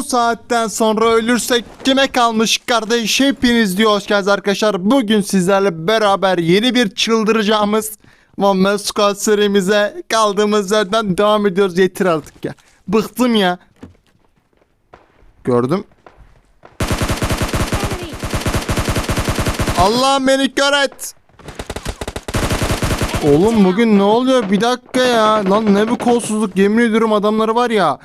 Bu saatten sonra ölürsek kime kalmış kardeş? Hepiniz diyor hoş geldiniz arkadaşlar. Bugün sizlerle beraber yeni bir çıldıracağımız One Squad serimize kaldığımız yerden devam ediyoruz. Yeter artık ya. Bıktım ya. Gördüm. Allah'ım beni kör et. Oğlum bugün ne oluyor? Bir dakika ya. Lan ne bu kolsuzluk. Yemin ediyorum adamları var ya.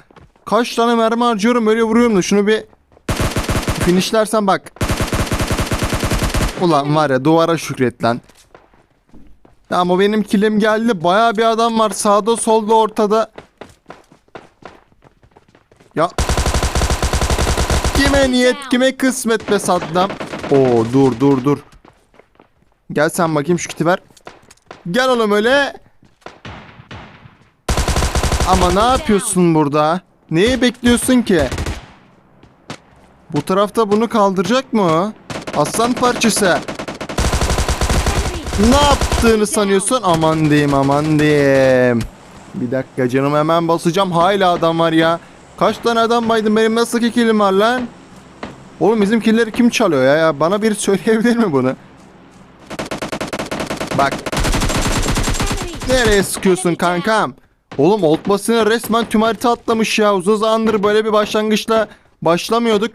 Kaç tane mermi harcıyorum öyle vuruyorum da şunu bir finishlersen bak. Ulan var ya duvara şükret lan. Ama benim kilim geldi. Baya bir adam var sağda solda ortada. Ya. Kime niyet kime kısmet be Saddam. Oo dur dur dur. Gel sen bakayım şu kiti ver. Gel oğlum öyle. Ama ne yapıyorsun burada? Neyi bekliyorsun ki? Bu tarafta bunu kaldıracak mı? Aslan parçası. Ne yaptığını sanıyorsun? Aman diyeyim aman diyeyim. Bir dakika canım hemen basacağım. Hala adam var ya. Kaç tane adam baydım benim nasıl ki kilim var lan? Oğlum bizim killeri kim çalıyor ya? ya? Bana biri söyleyebilir mi bunu? Bak Nereye sıkıyorsun kankam? Oğlum old basına resmen tüm harita atlamış ya. Uzun zamandır böyle bir başlangıçla başlamıyorduk.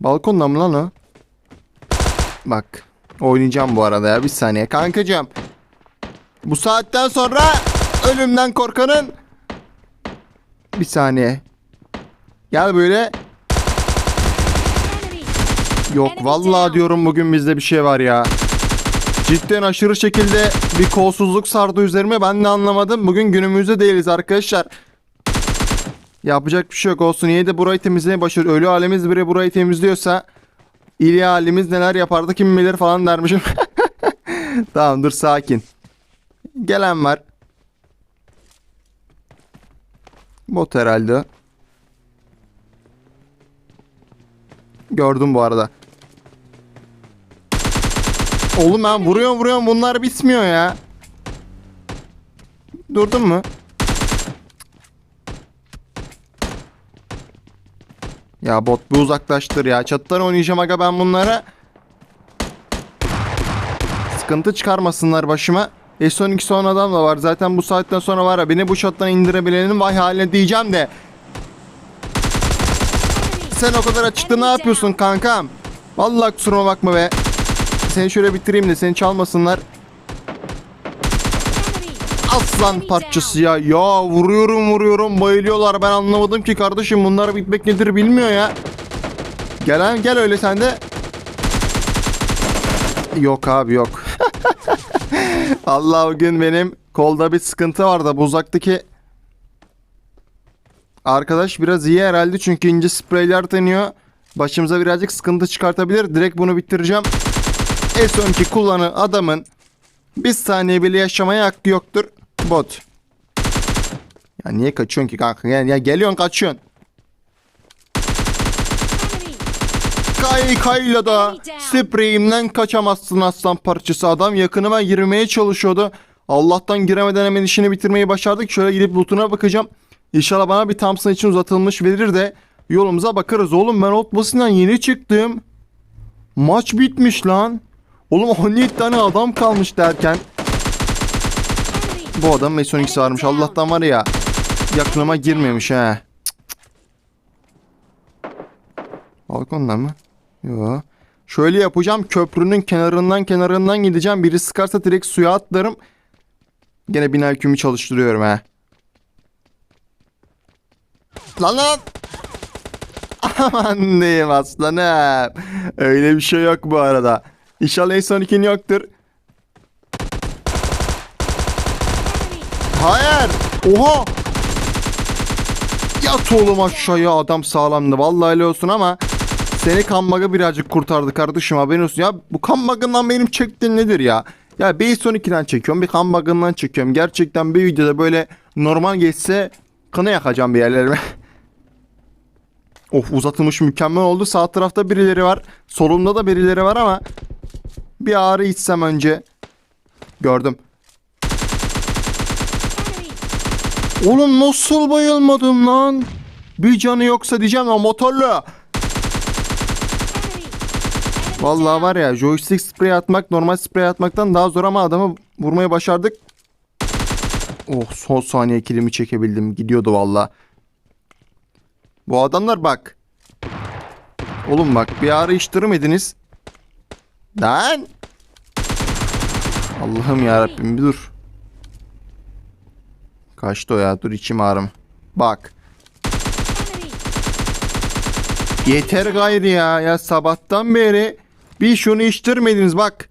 Balkonda mı lan o? Bak. Oynayacağım bu arada ya. Bir saniye kankacığım. Bu saatten sonra ölümden korkanın bir saniye. Gel böyle. Yok vallahi diyorum bugün bizde bir şey var ya. Cidden aşırı şekilde bir kolsuzluk sardı üzerime. Ben de anlamadım. Bugün günümüzde değiliz arkadaşlar. Yapacak bir şey yok olsun. Yine de burayı temizlemeye başarıyor. Ölü halimiz bile burayı temizliyorsa İli halimiz neler yapardı kim bilir falan dermişim. tamam dur sakin. Gelen var. Bot herhalde. Gördüm bu arada. Oğlum ben vuruyorum vuruyorum bunlar bitmiyor ya. Durdun mu? Ya bot bir uzaklaştır ya. Çatıdan oynayacağım aga ben bunlara. Sıkıntı çıkarmasınlar başıma. S12 son adam da var. Zaten bu saatten sonra var ya beni bu şattan indirebilenin vay haline diyeceğim de. Sen o kadar açıkta ne yapıyorsun kankam? Vallahi kusuruma bakma be. Seni şöyle bitireyim de seni çalmasınlar. Aslan parçası ya. Ya vuruyorum vuruyorum bayılıyorlar. Ben anlamadım ki kardeşim bunlar bitmek nedir bilmiyor ya. Gelen gel öyle sen de. Yok abi yok. Allah o gün benim kolda bir sıkıntı vardı. Bu uzaktaki arkadaş biraz iyi herhalde çünkü ince spreyler deniyor. Başımıza birazcık sıkıntı çıkartabilir. Direkt bunu bitireceğim. S12 kullanı adamın bir saniye bile yaşamaya hakkı yoktur. Bot. Ya niye kaçıyorsun ki kanka? Ya, ya geliyorsun kaçıyorsun. Kay kayla da spreyimden kaçamazsın aslan parçası. Adam yakınıma girmeye çalışıyordu. Allah'tan giremeden hemen işini bitirmeyi başardık. Şöyle gidip lootuna bakacağım. İnşallah bana bir Thompson için uzatılmış verir de yolumuza bakarız. Oğlum ben Outbus'ından yeni çıktım. Maç bitmiş lan. Oğlum 17 tane adam kalmış derken. Bu adam S12'si varmış. Allah'tan var ya. Yakınıma girmemiş he. Balkonda mı? Yo. Şöyle yapacağım. Köprünün kenarından kenarından gideceğim. Biri sıkarsa direkt suya atlarım. Gene bina hükümü çalıştırıyorum he. Lan lan. Aman diyeyim aslanım. Öyle bir şey yok bu arada. İnşallah S12'nin yoktur. Hayır. Oha. Yat oğlum aşağıya adam sağlamdı. Vallahi öyle olsun ama seni kan birazcık kurtardı kardeşim haberin olsun. Ya bu kan bug'ından benim çektiğim nedir ya? Ya base 12'den çekiyorum bir kan bug'ından çekiyorum. Gerçekten bir videoda böyle normal geçse kına yakacağım bir yerlerime. of uzatılmış mükemmel oldu. Sağ tarafta birileri var. Solumda da birileri var ama bir ağrı içsem önce. Gördüm. Oğlum nasıl bayılmadım lan? Bir canı yoksa diyeceğim ama motorlu. Vallahi var ya joystick sprey atmak normal sprey atmaktan daha zor ama adamı vurmayı başardık. Oh son saniye kilimi çekebildim. Gidiyordu valla. Bu adamlar bak. Oğlum bak bir ara hiç durmediniz. Lan. Allah'ım ya Rabbim bir dur. Kaçtı o ya dur içim ağrım. Bak. Yeter gayrı ya. Ya sabahtan beri bir şunu içtirmediniz bak.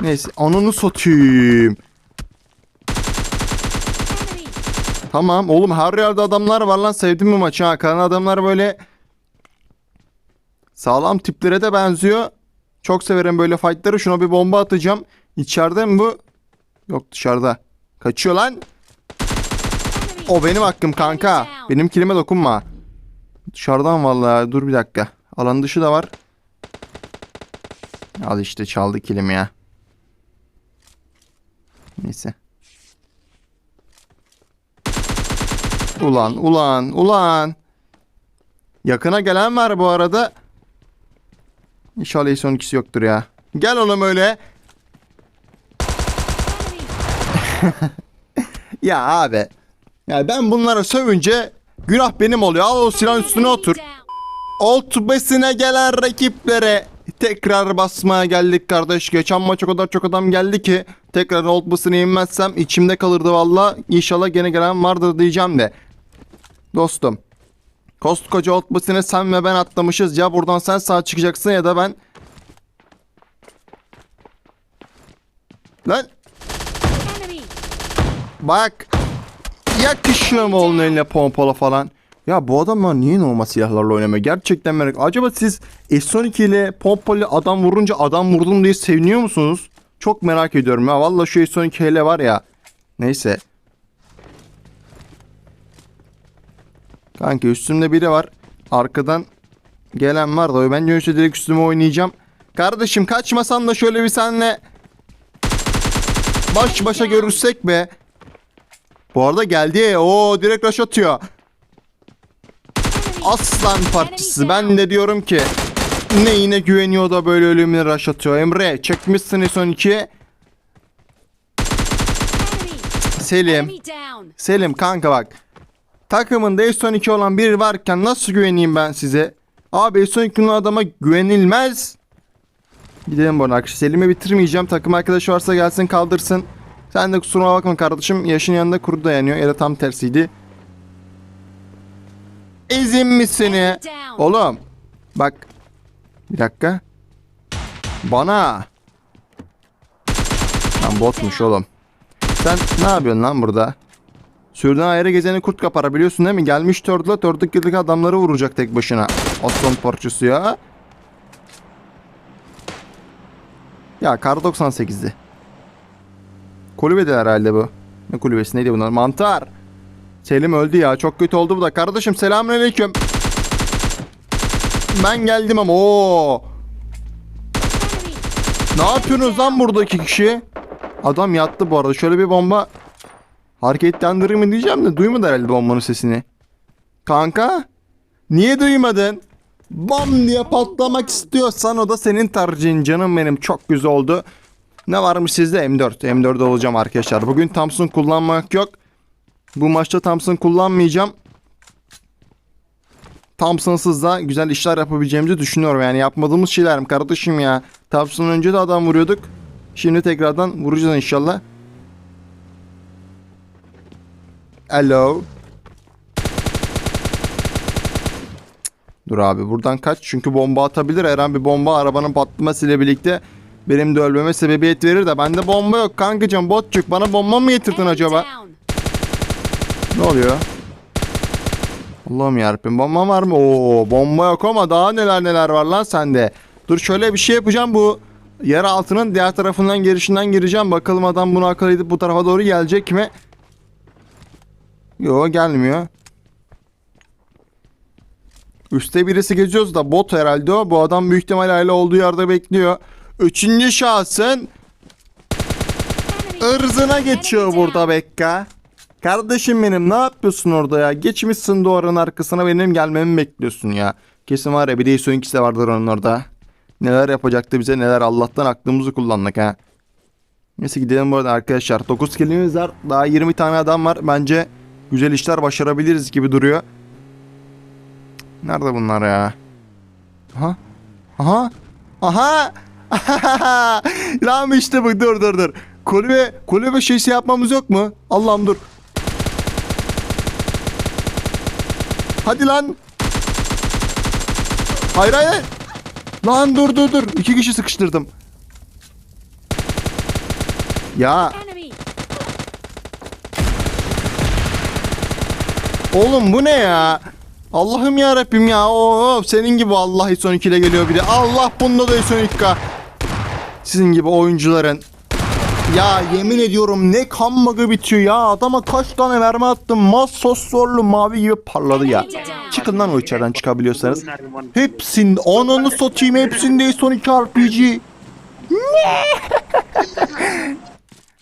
Neyse ananı satayım. Tamam oğlum her yerde adamlar var lan sevdim bu maçı ha. Karan adamlar böyle sağlam tiplere de benziyor. Çok severim böyle fightları. Şuna bir bomba atacağım. İçeride mi bu? Yok dışarıda. Kaçıyor lan. O benim hakkım kanka. Benim kilime dokunma. Dışarıdan vallahi. Dur bir dakika. Alan dışı da var. Al işte çaldı kilimi ya. Neyse. Ulan ulan ulan. Yakına gelen var bu arada. İnşallah son ikisi yoktur ya. Gel oğlum öyle. Ya abi. Ya ben bunlara sövünce günah benim oluyor. Al o silahın üstüne otur. Alt besine gelen rakiplere tekrar basmaya geldik kardeş. Geçen maç o kadar çok adam geldi ki tekrar alt basına inmezsem içimde kalırdı valla. İnşallah gene gelen vardır diyeceğim de. Dostum. Koskoca alt basine sen ve ben atlamışız. Ya buradan sen sağ çıkacaksın ya da ben. Lan bak. Yakışıyor mu onun eline pompalı falan? Ya bu adamlar niye normal silahlarla oynamıyor? Gerçekten merak. Acaba siz S12 ile pompalı adam vurunca adam vurdum diye seviniyor musunuz? Çok merak ediyorum ya. Valla şu S12 ile var ya. Neyse. Kanka üstümde biri var. Arkadan gelen var da ben yönüşte direkt üstüme oynayacağım. Kardeşim kaçmasan da şöyle bir senle baş başa görürsek be. Bu arada geldi. O direkt rush atıyor. Aslan parçası. Ben de diyorum ki neyine güveniyor da böyle ölümüne rush atıyor. Emre çekmişsin son iki. Selim. Selim kanka bak. Takımında S12 olan biri varken nasıl güveneyim ben size? Abi S12'nin adama güvenilmez. Gidelim bu arkadaşlar. Selim'i bitirmeyeceğim. Takım arkadaşı varsa gelsin kaldırsın. Sen de kusuruma bakma kardeşim. Yaşın yanında kuru dayanıyor. Ya da tam tersiydi. Ezin mi seni? Oğlum. Bak. Bir dakika. Bana. Lan botmuş oğlum. Sen ne yapıyorsun lan burada? Sürüden ayrı gezeni kurt kapar biliyorsun değil mi? Gelmiş Törd'la Törd'deki adamları vuracak tek başına. Aslan parçası ya. Ya kar 98'di. Kulübede herhalde bu. Ne kulübesi neydi bunlar? Mantar. Selim öldü ya. Çok kötü oldu bu da. Kardeşim selamünaleyküm. Ben geldim ama o. Ne yapıyorsunuz lan burada iki kişi? Adam yattı bu arada. Şöyle bir bomba hareketlendirir mi diyeceğim de duymadı herhalde bombanın sesini. Kanka? Niye duymadın? Bam diye patlamak istiyorsan o da senin tercihin canım benim. Çok güzel oldu. Ne varmış sizde? M4. M4 olacağım arkadaşlar. Bugün Thompson kullanmak yok. Bu maçta Thompson kullanmayacağım. Thompson'sız da güzel işler yapabileceğimizi düşünüyorum. Yani yapmadığımız şeylerim kardeşim ya. Thompson önce de adam vuruyorduk. Şimdi tekrardan vuracağız inşallah. Hello. Dur abi buradan kaç çünkü bomba atabilir. Her an bir bomba arabanın patlamasıyla birlikte benim de ölmeme sebebiyet verir de bende bomba yok kankacığım botçuk bana bomba mı getirdin acaba? Ne oluyor? Allah'ım yarabbim bomba var mı? Oo bomba yok ama daha neler neler var lan sende. Dur şöyle bir şey yapacağım bu yer altının diğer tarafından girişinden gireceğim. Bakalım adam bunu akıl edip bu tarafa doğru gelecek mi? Yo gelmiyor. Üste birisi geziyoruz da bot herhalde o. Bu adam büyük ihtimalle hala olduğu yerde bekliyor. Üçüncü şahsın ırzına geçiyor burada Bekka. Kardeşim benim ne yapıyorsun orada ya? Geçmişsin duvarın arkasına benim gelmemi bekliyorsun ya. Kesin var ya bir de ikisi de vardır onun orada. Neler yapacaktı bize neler Allah'tan aklımızı kullandık ha. Neyse gidelim bu arada arkadaşlar. 9 kilimiz var. Daha 20 tane adam var. Bence güzel işler başarabiliriz gibi duruyor. Nerede bunlar ya? Aha. Aha. Aha. Lan işte bu dur dur dur. Kulübe, kulübe şeysi yapmamız yok mu? Allah'ım dur. Hadi lan. Hayır hayır. Lan dur dur dur. İki kişi sıkıştırdım. Ya oğlum bu ne ya? Allah'ım ya Rabbim ya. Oo, senin gibi Allah son 2 ile geliyor bir de. Allah bunda da son 2 Sizin gibi oyuncuların. Ya yemin ediyorum ne kanmagı bitiyor ya. Adama kaç tane mermi attım. Mas sosyorlu mavi gibi parladı ya. Çıkın lan o içeriden çıkabiliyorsanız. Hepsin ananı satayım hepsinde son 2 RPG. Ne?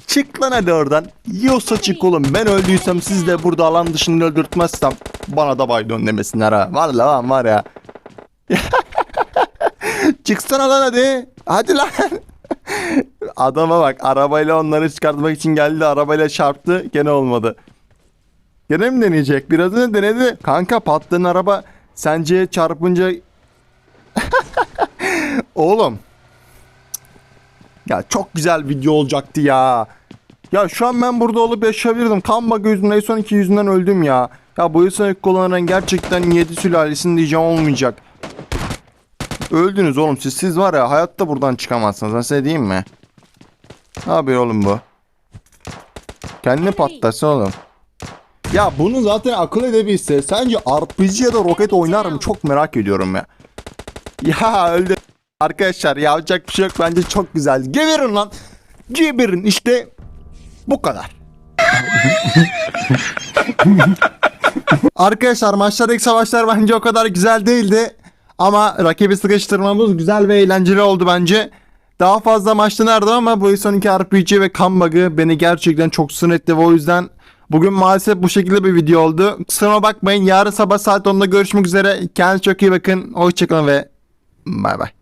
çık lan hadi oradan. Yiyorsa çık oğlum. Ben öldüysem siz de burada alan dışında öldürtmezsem bana da baydon demesinler ha. Var lan var ya. Çıksana lan hadi. Hadi lan. Adama bak arabayla onları çıkartmak için geldi arabayla çarptı gene olmadı. Gene mi deneyecek? Birazını denedi. Kanka patlayan araba sence çarpınca... Oğlum. Ya çok güzel video olacaktı ya. Ya şu an ben burada olup yaşayabilirdim. Kan bug'ı yüzünden son iki yüzünden öldüm ya. Ya bu ilk kullanan gerçekten 7 sülalesinin diyeceğim olmayacak. Öldünüz oğlum siz. Siz var ya hayatta buradan çıkamazsınız. Ben size diyeyim mi? Ne yapıyor oğlum bu? Kendini patlasın oğlum. Ya bunu zaten akıl edebilse sence RPG ya da roket oynar mı? Çok merak ediyorum ya. Ya öldü. Arkadaşlar yapacak bir şey yok. Bence çok güzel. Geberin lan. Geberin işte bu kadar. Arkadaşlar maçlardaki savaşlar bence o kadar güzel değildi. Ama rakibi sıkıştırmamız güzel ve eğlenceli oldu bence. Daha fazla maçta nerede ama bu son iki RPG ve kan bug'ı beni gerçekten çok sinir etti ve o yüzden bugün maalesef bu şekilde bir video oldu. Kusuruma bakmayın yarın sabah saat 10'da görüşmek üzere. Kendinize çok iyi bakın. Hoşçakalın ve bay bay.